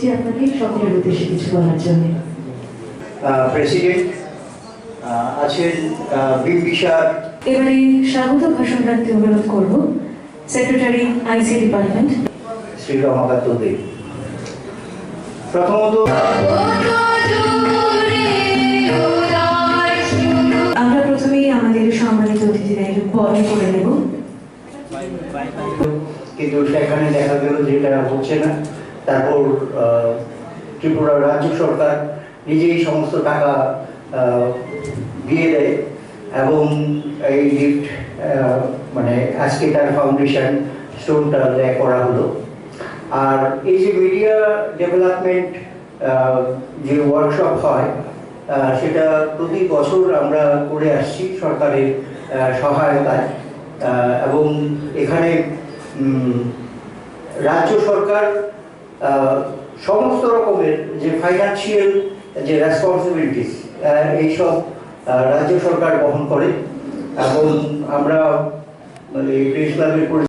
করছি আপনাকে সকলের উদ্দেশ্যে কিছু বলার জন্য। প্রেসিডেন্ট আছেন বিম্বিসার এবারে স্বাগত ভাষণ রাখতে অনুরোধ করব secretary IC department Shri Ramakanta Deb প্রথমত আমরা প্রথমেই আমাদের সম্মানিত অতিথিদের বরণ করে নেব। কিন্তু সেখানে দেখা গেল যে এটা হচ্ছে না তারপর ত্রিপুরা রাজ্য সরকার নিজেই সমস্ত টাকা দিয়ে দেয় এবং এই লিফট মানে আজকে তার ফাউন্ডেশন স্টোনটা দেয় করা হলো। আর এই যে মিডিয়া ডেভেলপমেন্ট যে ওয়ার্কশপ হয় সেটা প্রতি বছর আমরা করে আসছি সরকারের সহায়তায়। এবং এখানে রাজ্য সরকার সমস্ত রকমের যে ফাইন্যান্সিয়াল যে রেসপন্সিবিলিটিস এইসব রাজ্য সরকার বহন করে। এবং আমরা মানে প্রেস ক্লাবের